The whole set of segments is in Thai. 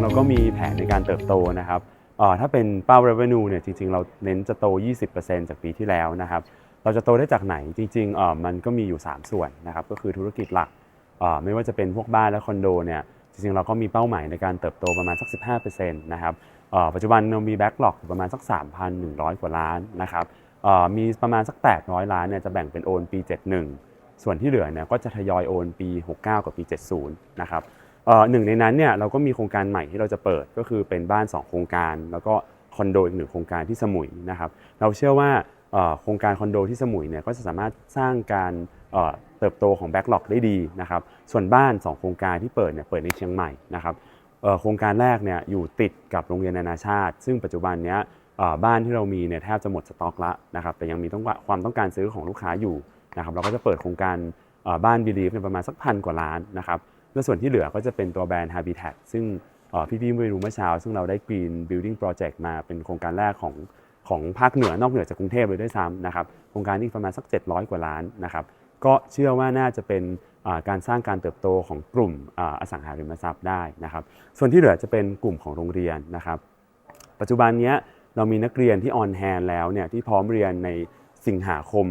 เราก็มีแผนในการเติบโตนะครับถ้าเป็นเป้า revenue เนี่ยจริง ๆ เราเน้นจะโต 20%จากปีที่แล้วนะครับเราจะโตได้จากไหนจริงๆมันก็มีอยู่ 3 ส่วนนะครับก็คือธุรกิจหลักไม่ว่าจะเป็นพวกบ้านและคอนโดเนี่ยจริงๆเราก็มีเป้าหมายในการเติบโตประมาณสัก 15%นะครับปัจจุบันเรามีแบ็กหลอกประมาณสัก 3,100 กว่าล้านนะครับมีประมาณสัก 800 ล้านเนี่ยจะแบ่งเป็นโอนปี 71 ส่วนที่เหลือเนี่ยก็จะทยอยโอนปี 69 กับปี 70 นะครับ หนึ่งในนั้นเนี่ยเราก็มีโครงการใหม่ที่เราจะเปิดก็คือเป็นบ้าน 2 โครงการ แล้วก็คอนโดอีกหนึ่งโครงการที่สมุยนะครับเราเชื่อว่าโครงการคอนโดที่สมุยเนี่ยก็จะสามารถสร้างการเติบโตของแบ็กหลอกได้ดีนะครับส่วนบ้าน 2 โครงการที่เปิดเนี่ยเปิดในเชียงใหม่นะครับโครงการแรกเนี่ยอยู่ติดกับโรงเรียนนานาชาติ ซึ่งปัจจุบันเนี้ยบ้านที่เรามีเนี่ยแทบจะหมดสต็อกละนะครับแต่ยังมีต้องความต้องการซื้อของลูกค้าอยู่นะครับเราก็จะเปิดโครงการบ้าน Believe เนี่ยประมาณสักพันกว่าล้านนะครับ และส่วนที่เหลือก็จะเป็นตัวแบรนด์ Habitat ซึ่งเอ่พี่ๆไม่รู้เมื่อเช้า ซึ่งเราได้ Green Building Project มาเป็นโครงการแรกของของภาคเหนือนอกเหนือจากกรุงเทพเลยด้วยซ้ำนะครับโครงการนี้ประมาณสัก 700 กว่าล้านนะครับก็เชื่อว่าน่าจะเป็นการสร้างการเติบโตของกลุ่มออสังหาริมทรัพย์ได้นะครับส่วนที่เหลือจะเป็นกลุ่มของโรงเรียนนะครับปัจจุบันนี้เรามีนักเรียนที่ออนแฮนแล้วเนี่ยที่พร้อมเรียนในสิงหาคม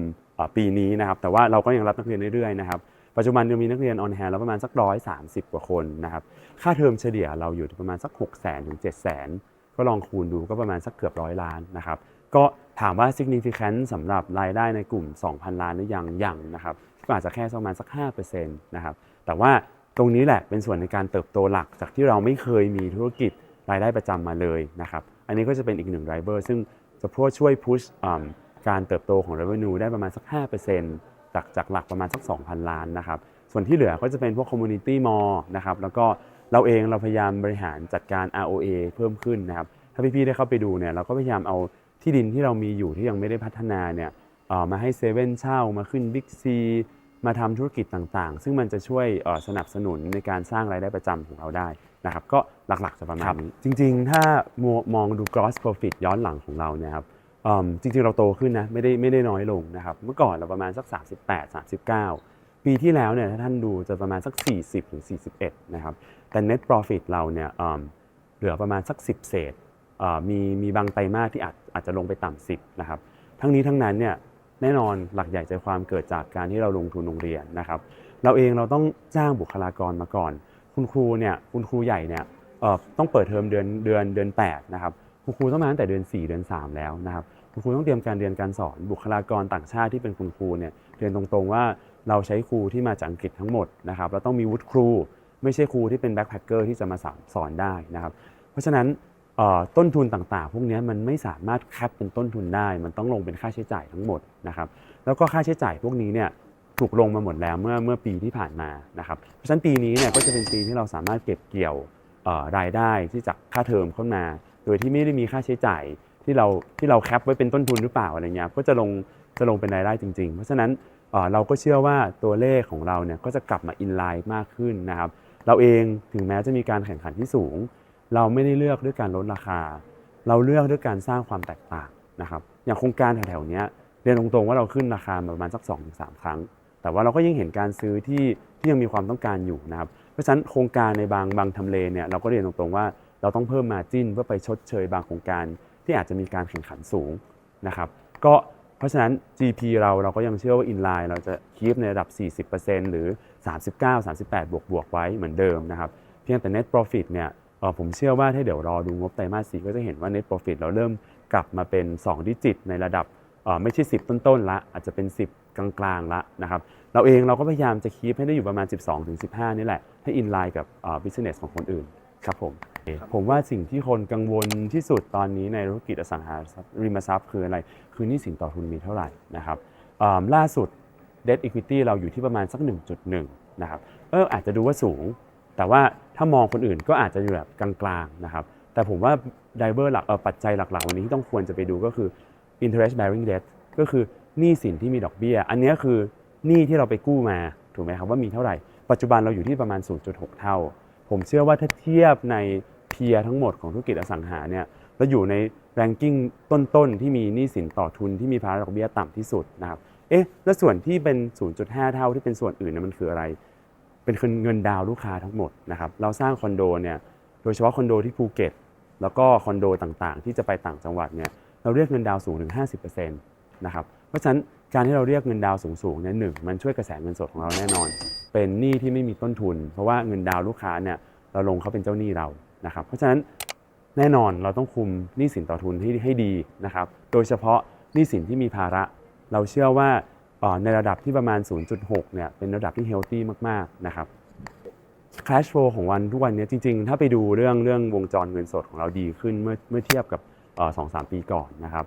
ปีนี้นะครับแต่ว่าเราก็ยังรับนักเรียนเรื่อยๆนะครับ ปัจจุบันยังมีนักเรียนออนแฮนแล้วประมาณสักร้อยสามสิบกว่าคนนะครับค่าเทอมเฉลี่ยเราอยู่ที่ประมาณสัก6 0 0 0 0ถึง7 0 0 0 0ก็ลองคูณดูก็ประมาณสักเกือบร้อยล้านนะครับก็ถามว่า significant สำหรับรายได้ในกลุ่ม 2,000 ล้านหรือยังยังนะครับก็อาจจะแค่ประมาณสัก5%นะครับแต่ว่าตรงนี้แหละเป็นส่วนในการเติบโตหลักจากที่เราไม่เคยมีธุรกิจรายได้ประจำมาเลยนะครับอันนี้ก็จะเป็นอีกหนึ่ง driver ซึ่งจะพวช่วยพุชการเติบโตของ revenue ได้ประมาณสัก 5% จากจากหลักประมาณสัก 2,000 ล้านนะครับ ส่วนที่เหลือก็จะเป็นพวก community mall นะครับ แล้วก็เราเองเราพยายามบริหารจัดการ ROA เพิ่มขึ้นนะครับ ถ้าพี่ๆได้เข้าไปดูเนี่ยเราก็พยายามเอาที่ดินที่เรามีอยู่ที่ยังไม่ได้พัฒนาเนี่ยเอ่อมาให้เซเว่นเช่ามาขึ้น Big C มาทำธุรกิจต่างๆ ซึ่งมันจะช่วยเอ่อสนับสนุนในการสร้างรายได้ประจำของเราได้นะครับ ก็หลักๆจะประมาณนี้ จริงๆ ถ้ามองมองดู gross profit ย้อนหลังของเราเนี่ยครับเอิ่ม จริงๆเราโตขึ้นนะไม่ได้ไม่ได้น้อยลงนะครับเมื่อก่อนเราประมาณสัก 38 39 ปีที่แล้วเนี่ยถ้าท่านดูจะประมาณสัก 40ถึง41นะครับแต่ net profit เราเนี่ยเหลือประมาณสัก 10 เศษมีมีบางไตรมาสที่อาจอาจจะลงไปต่ำ10นะครับทั้งนี้ทั้งนั้นเนี่ยแน่นอนหลักใหญ่ใจความเกิดจากการที่เราลงทุนโรงเรียนนะครับ เราเองเราต้องจ้างบุคลากรมาก่อน คุณครูเนี่ยคุณครูใหญ่เนี่ยต้องเปิดเทอมเดือนเดือนเดือน8นะครับ คุณครูต้องมาตั้งแต่เดือน 4 เดือน 3 แล้วนะครับคุณครูต้องเตรียมการเรียนการสอนบุคลากรต่างชาติที่เป็นคุณครูเนี่ยเรียนตรงๆว่าเราใช้ครูที่มาจากอังกฤษทั้งหมดนะครับเราต้องมีวุฒิครู ไม่ใช่ครูที่เป็นแบ็คแพคเกอร์ที่จะมาสอนสอนได้นะครับเพราะฉะนั้นต้นทุนต่างๆ พวกนี้มันไม่สามารถแคปเป็นต้นทุนได้ มันต้องลงเป็นค่าใช้จ่ายทั้งหมดนะครับแล้วก็ค่าใช้จ่ายพวกนี้เนี่ยถูกลงมาหมดแล้วเมื่อเมื่อปีที่ผ่านมานะครับเพราะฉะนั้นปีนี้เนี่ยก็จะเป็นปีที่เราสามารถเก็บเกี่ยวรายได้ที่จากค่าเทอมเข้ามา โดยที่ไม่ได้มีค่าใช้จ่ายที่เราที่เราแคปไว้เป็นต้นทุนหรือเปล่าอะไรเงี้ยก็จะลงจะลงเป็นรายได้จริง ๆ เพราะฉะนั้นเราก็เชื่อว่าตัวเลขของเราเนี่ยก็จะกลับมาอินไลน์มากขึ้นนะครับเราเองถึงแม้จะมีการแข่งขันที่สูง เราไม่ได้เลือกด้วยการลดราคา เราเลือกด้วยการสร้างความแตกต่างนะครับอย่างโครงการแถวๆนี้เรียนตรงๆว่าเราขึ้นราคามาประมาณสัก2-3ครั้ง แต่ว่าเราก็ยังเห็นการซื้อที่ที่ยังมีความต้องการอยู่นะครับเพราะฉะนั้นโครงการในบางบางทำเลเนี่ยเราก็เรียนตรงๆว่า เราต้องเพิ่มมาจิ้นเพื่อไปชดเชยบางโครงการที่อาจจะมีการแข่งขันสูงนะครับ ก็เพราะฉะนั้น GP เราเราก็ยังเชื่อว่า inline เราจะคีปในระดับ 40%หรือ 39 38 บวกบวกไว้เหมือนเดิมนะครับ เพียงแต่ net profit เนี่ยออผมเชื่อว่าถ้าเดี๋ยวรอดูงบไตรมาสสี่ก็จะเห็นว่า net profit เราเริ่มกลับมาเป็น 2 ดิจิต ในระดับไม่ใช่ 10 ต้นๆละ อาจจะเป็น 10 กลางๆละนะครับเราเองเราก็พยายามจะคีปให้ได้อยู่ประมาณ 12-15 นี่แหละ ให้ inline กับเอ่อ business ของคนอื่นครับผม ผมว่าสิ่งที่คนกังวลที่สุดตอนนี้ในธุรกิจอสังหาริมทรัพย์คืออะไร คือนี้สินต่อทุนมีเท่าไหร่นะครับล่าสุด debt equity เราอยู่ที่ประมาณสัก 1.1 นะครับ เอออาจจะดูว่าสูง แต่ว่าถ้ามองคนอื่นก็อาจจะอยู่แบบกลางๆนะครับ แต่ผมว่าไดเวอร์หลักปัจจัยหลักๆ วันนี้ที่ต้องควรจะไปดูก็คือ interest bearing debt ก็คือหนี้สินที่มีดอกเบี้ย อันนี้คือหนี้ที่เราไปกู้มาถูกไหมครับว่ามีเท่าไหร่ ปัจจุบันเราอยู่ที่ประมาณ 0.6 เท่า ผมเชื่อว่าถ้าเทียบในเพียทั้งหมดของธุรกิจอสังหาเนี่ยเราอยู่ใน ranking ต้นๆ ที่มีหนี้สินต่อทุนที่มีภาระดอกเบี้ยต่ำที่สุดนะครับเอ๊ะแล้วส่วนที่เป็น 0.5 เท่าที่เป็นส่วนอื่นเนี่ยมันคืออะไร เป็นเงินดาวลูกค้าทั้งหมดนะครับเราสร้างคอนโดเนี่ยโดยเฉพาะคอนโดที่ภูเก็ตแล้วก็คอนโดต่างๆ ที่จะไปต่างจังหวัดเนี่ยเราเรียกเงินดาวสูงถึง 50%นะครับ เพราะฉะนั้นการที่เราเรียกเงินดาวสูงๆเนี่ยหนึ่งมันช่วยกระแสเงินสดของเราแน่นอน เป็นหนี้ที่ไม่มีต้นทุน เพราะว่าเงินดาวลูกค้าเนี่ยเราลงเขาเป็นเจ้าหนี้เรานะครับเพราะฉะนั้นแน่นอนเราต้องคุมหนี้สินต่อทุนให้ให้ดีนะครับโดยเฉพาะหนี้สินที่มีภาระ เราเชื่อว่าในระดับที่ประมาณ 0.6เนี่ยเป็นระดับที่เฮลตี้มากๆนะครับ cash flow ของวันทุกวันเนี้จริง ๆ ถ้าไปดูเรื่องเรื่องวงจรเงินสดของเราดีขึ้นเมื่อเมื่อเทียบกับสองสามปีก่อนนะครับ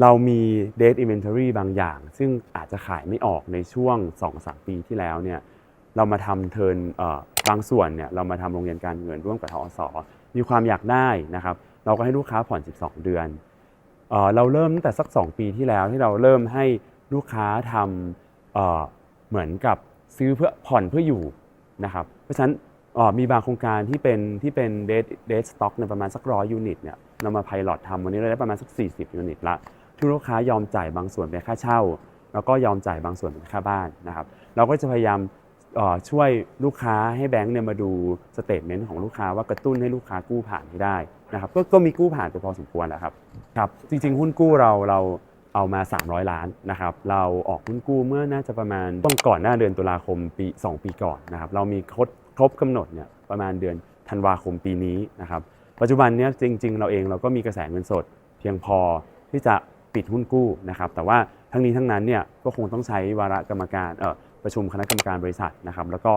เรามี date inventory บางอย่าง ซึ่งอาจจะขายไม่ออกในช่วง 2-3 ปีที่แล้วเนี่ยเรามาทำเทินบางส่วนเนี่ยเรามาทำโรงเรียนการเงินร่วมกับทอสมีความอยากได้นะครับ เราก็ให้ลูกค้าผ่อน 12 เดือนเออเราเริ่มตั้งแต่สัก 2 ปีที่แล้วที่เราเริ่มให้ลูกค้าทำเเหมือนกับซื้อเพื่อผ่อนเพื่ออยู่นะครับ เพราะฉะนั้นมีบางโครงการที่เป็นที่เป็นเดทเดทสต็อกในประมาณสักร้อยยูนิตเนี่ยเรามาไพลอตทำวันนี้เราได้ประมาณสัก 40 ยูนิตละ ที่ลูกค้ายอมจ่ายบางส่วนเป็นค่าเช่า แล้วก็ยอมจ่ายบางส่วนเป็นค่าบ้านนะครับ เราก็จะพยายามช่วยลูกค้าให้แบงค์เนี่ยมาดูสเตทเมนต์ของลูกค้าว่ากระตุ้นให้ลูกค้ากู้ผ่านให้ได้นะครับก็ก็มีกู้ผ่านไปพอสมควรแล้วครับครับ จริง ๆ หุ้นกู้เราเราเอามา 300 ล้านนะครับเราออกหุ้นกู้เมื่อน่าจะประมาณต้องก่อนหน้าเดือนตุลาคมปี 2 ปีก่อนนะครับเรามีครบครบกำหนดเนี่ยประมาณเดือนธันวาคมปีนี้นะครับปัจจุบันเนี้ยจริง ๆ เราเองเราก็มีกระแสเงินสด เพียงพอที่จะ ปิดหุ้นกู้นะครับแต่ว่าทั้งนี้ทั้งนั้นเนี่ยก็คงต้องใช้วาระกรรมการเอ่อประชุมคณะกรรมการบริษัทนะครับแล้วก็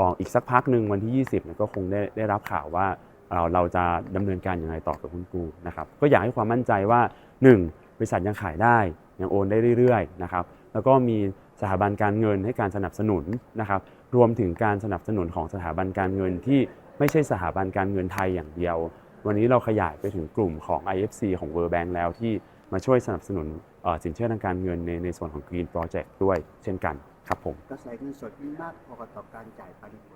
ออกอีกสักพักหนึ่งวันที่ 20เนี่ยก็คงได้ได้รับข่าวว่าเราเราจะดำเนินการอย่างไรต่อกับหุ้นกู้นะครับก็อยากให้ความมั่นใจว่า 1. บริษัทยังขายได้ยังโอนได้เรื่อยๆนะครับแล้วก็มีสถาบันการเงินให้การสนับสนุนนะครับรวมถึงการสนับสนุนของสถาบันการเงินที่ไม่ใช่สถาบันการเงินไทยอย่างเดียว วันนี้เราขยายไปถึงกลุ่มของ IFC ของ World Bank แล้วที่ มาช่วยสนับสนุนสินเชื่อทางการเงินในในส่วนของ Green Project ด้วยเช่นกันครับผม ก็ใช้เงินสดนี่มากพอกับต่อการจ่ายปันผล